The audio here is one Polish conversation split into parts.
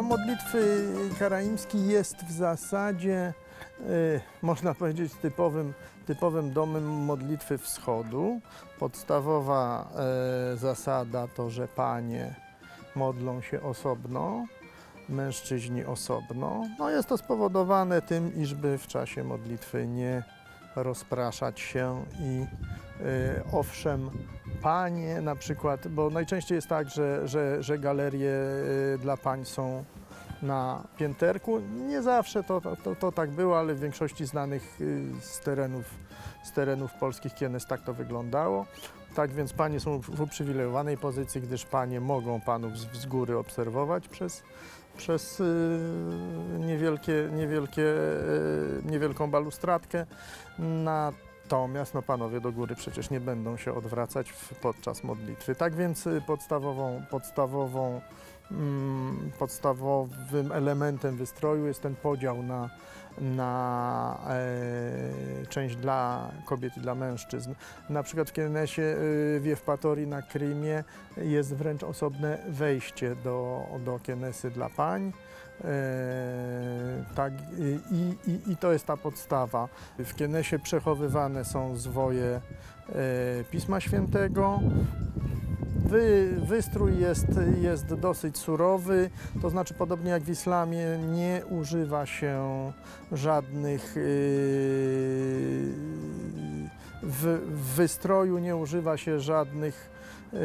Dom modlitwy karaimski jest w zasadzie, y, można powiedzieć, typowym, typowym domem modlitwy wschodu. Podstawowa e, zasada to, że panie modlą się osobno, mężczyźni osobno. No jest to spowodowane tym, iżby w czasie modlitwy nie rozpraszać się i owszem, panie na przykład, bo najczęściej jest tak, że, że, że galerie y, dla pań są na pięterku. Nie zawsze to, to, to tak było, ale w większości znanych y, z terenów, z terenów polskich kienes tak to wyglądało. Tak więc panie są w uprzywilejowanej pozycji, gdyż panie mogą panów z, z góry obserwować przez, przez niewielkie, niewielkie, niewielką balustradkę. Natomiast no, panowie do góry przecież nie będą się odwracać w, podczas modlitwy. Tak więc y, podstawową, podstawową, podstawowym elementem wystroju jest ten podział na, na e, część dla kobiet i dla mężczyzn. Na przykład w Kienesie, y, w Jewpatorii na Krymie jest wręcz osobne wejście do, do Kienesy dla pań. E, tak, i, i, I to jest ta podstawa. W Kienesie przechowywane są zwoje e, Pisma Świętego. Wy, wystrój jest, jest dosyć surowy, to znaczy podobnie jak w islamie nie używa się żadnych yy, w, w wystroju nie używa się żadnych yy,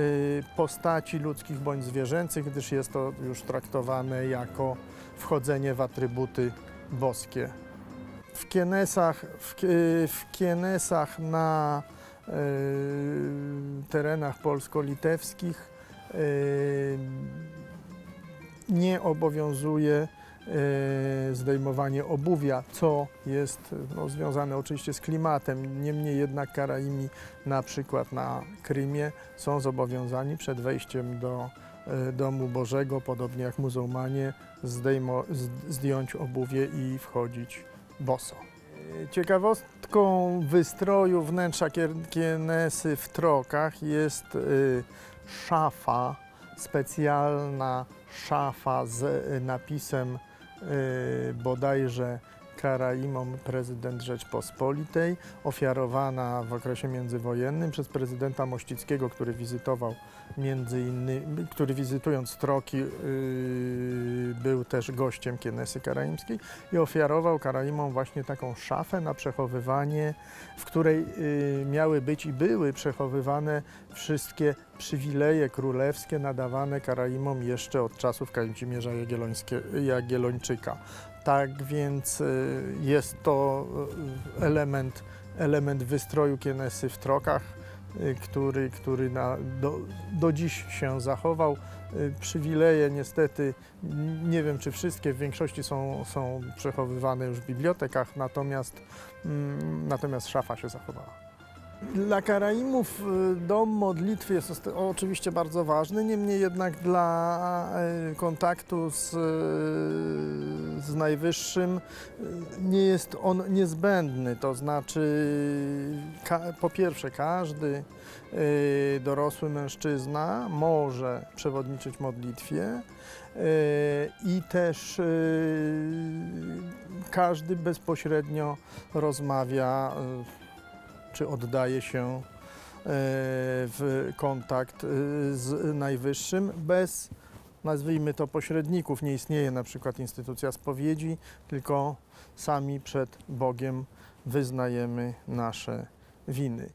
postaci ludzkich bądź zwierzęcych, gdyż jest to już traktowane jako wchodzenie w atrybuty boskie. W kienesach, w, kie- w kienesach na terenach polsko-litewskich e, nie obowiązuje e, zdejmowanie obuwia, co jest no, związane oczywiście z klimatem. Niemniej jednak Karaimi, na przykład na Krymie, są zobowiązani przed wejściem do e, domu Bożego, podobnie jak muzułmanie, zdejmo, zdjąć obuwie i wchodzić boso. E, Ciekawostką wystroju wnętrza kienesy w trokach jest y, szafa, specjalna szafa z napisem y, bodajże Karaimom prezydent Rzeczpospolitej, ofiarowana w okresie międzywojennym przez prezydenta Mościckiego, który wizytował między innymi, który wizytując Troki yy, był też gościem Kienesy Karaimskiej i ofiarował Karaimom właśnie taką szafę na przechowywanie, w której yy, miały być i były przechowywane wszystkie przywileje królewskie nadawane Karaimom jeszcze od czasów Kazimierza Jagiellończyka. Tak więc y, jest to y, element, element wystroju Kienesy w trokach, y, który, który na, do, do dziś się zachował. Przywileje niestety, nie wiem czy wszystkie, w większości są, są przechowywane już w bibliotekach, natomiast, mm, natomiast szafa się zachowała. Dla Karaimów y, dom modlitwy jest oczywiście bardzo ważny, niemniej jednak dla y, kontaktu z, y, z Najwyższym nie jest on niezbędny. To znaczy, po pierwsze, każdy dorosły mężczyzna może przewodniczyć modlitwie i też każdy bezpośrednio rozmawia czy oddaje się e, w kontakt e, z Najwyższym bez, nazwijmy to, pośredników. Nie istnieje na przykład instytucja spowiedzi, tylko sami przed Bogiem wyznajemy nasze winy.